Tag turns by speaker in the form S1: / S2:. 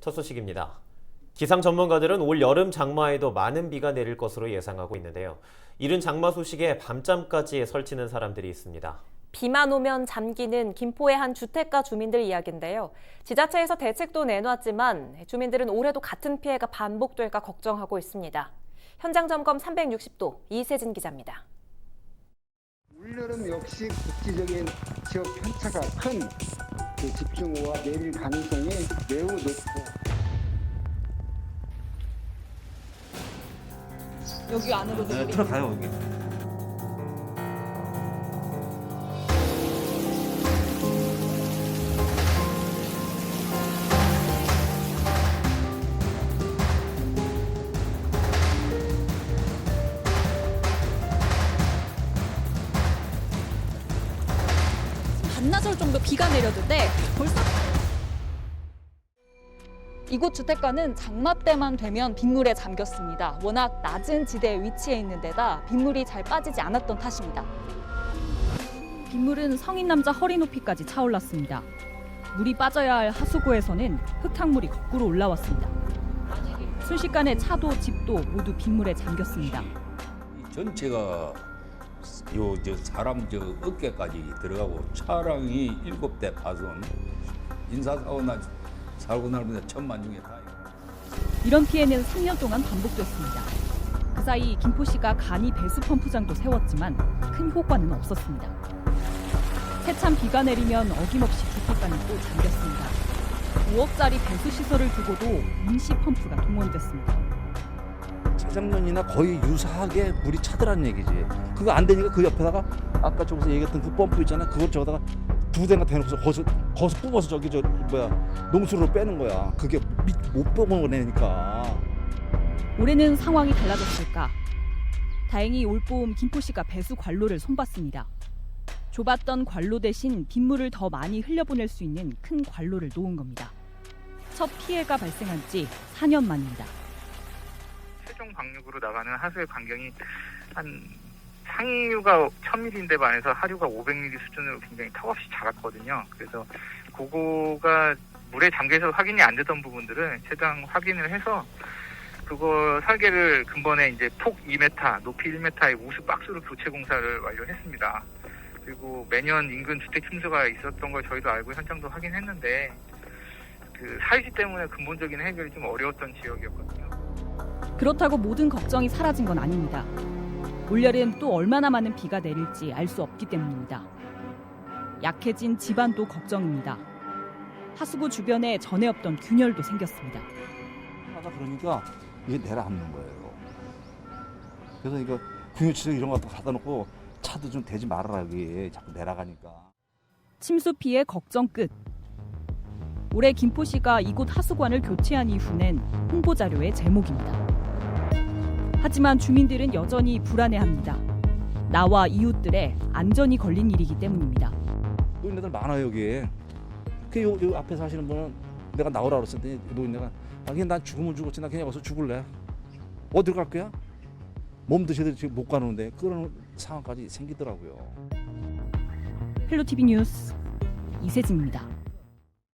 S1: 첫 소식입니다. 기상 전문가들은 올 여름 장마에도 많은 비가 내릴 것으로 예상하고 있는데요. 이른 장마 소식에 밤잠까지 설치는 사람들이 있습니다.
S2: 비만 오면 잠기는 김포의 한 주택가 주민들 이야기인데요. 지자체에서 대책도 내놨지만 주민들은 올해도 같은 피해가 반복될까 걱정하고 있습니다. 현장 점검 360도 이세진 기자입니다.
S3: 올여름 역시 국지적인 지역 편차가 큰 그 집중호우가 내릴 가능성이 매우 높고
S4: 여기 안으로
S5: 네, 들어가요 여기.
S4: 반나절 정도 비가 내렸는데 벌써 이곳 주택가는 장마 때만 되면 빗물에 잠겼습니다. 워낙 낮은 지대에 위치해 있는 데다 빗물이 잘 빠지지 않았던 탓입니다.
S6: 빗물은 성인 남자 허리 높이까지 차올랐습니다. 물이 빠져야 할 하수구에서는 흙탕물이 거꾸로 올라왔습니다. 순식간에 차도 집도 모두 빗물에 잠겼습니다.
S7: 이 전체가 요 저 사람 저 어깨까지 들어가고 차량이 일곱 대 파손 인사사고 나 사고 날면 천만 중에 다
S6: 이런 피해는 3년 동안 반복됐습니다. 그 사이 김포시가 간이 배수 펌프장도 세웠지만 큰 효과는 없었습니다. 세찬 비가 내리면 어김없이 주택가는 또 잠겼습니다. 5억짜리 배수 시설을 두고도 임시 펌프가 동원됐습니다.
S5: 재작년이나 거의 유사하게 물이 차더란 얘기지. 그거 안 되니까 그 옆에다가 아까 저기서 얘기했던 그 펌프 있잖아. 그걸 저기다가 두 대가 대놓고서 거기서 거기서 뽑아서 저기 저 뭐야 농수로 빼는 거야. 그게 밑- 못 뽑아내니까.
S6: 올해는 상황이 달라졌을까? 다행히 올봄 김포시가 배수 관로를 손봤습니다. 좁았던 관로 대신 빗물을 더 많이 흘려보낼 수 있는 큰 관로를 놓은 겁니다. 첫 피해가 발생한 지 4년 만입니다.
S8: 최종 방류구로 나가는 하수의 반경이 한 상류가 1000mm인데 반해서 하류가 500mm 수준으로 굉장히 턱없이 작았거든요. 그래서 그거가 물에 잠겨서 확인이 안 되던 부분들은 최대한 확인을 해서 그거 설계를 근본에 이제 폭 2m, 높이 1m의 우수 박스로 교체 공사를 완료했습니다. 그리고 매년 인근 주택 침수가 있었던 걸 저희도 알고 현장도 확인했는데 그 사이지 때문에 근본적인 해결이 좀 어려웠던 지역이었거든요.
S6: 그렇다고 모든 걱정이 사라진 건 아닙니다. 올여름 또 얼마나 많은 비가 내릴지 알 수 없기 때문입니다. 약해진 집안도 걱정입니다. 하수구 주변에 전에 없던 균열도 생겼습니다.
S5: 하다 그러니까 이게 내려앉는 거예요. 그래서 이거 분유치료 이런 거 갖다 놓고 차도 좀 대지 말아라 여기 자꾸 내려가니까.
S6: 침수 피해 걱정 끝. 올해 김포시가 이곳 하수관을 교체한 이후는 홍보 자료의 제목입니다. 하지만 주민들은 여전히 불안해합니다. 나와 이웃들의 안전이 걸린 일이기 때문입니다.
S5: 노인네들 많아요 여기. 그 요, 요 앞에 사시는 분은 내가 나오라 그랬더니 노인네가 아 그냥 난 죽으면 죽었지 나 그냥 와서 죽을래. 어디로 갈 거야? 몸도 제대로 지금 못 가는데 그런 상황까지 생기더라고요.
S6: 헬로티비 뉴스 이세진입니다.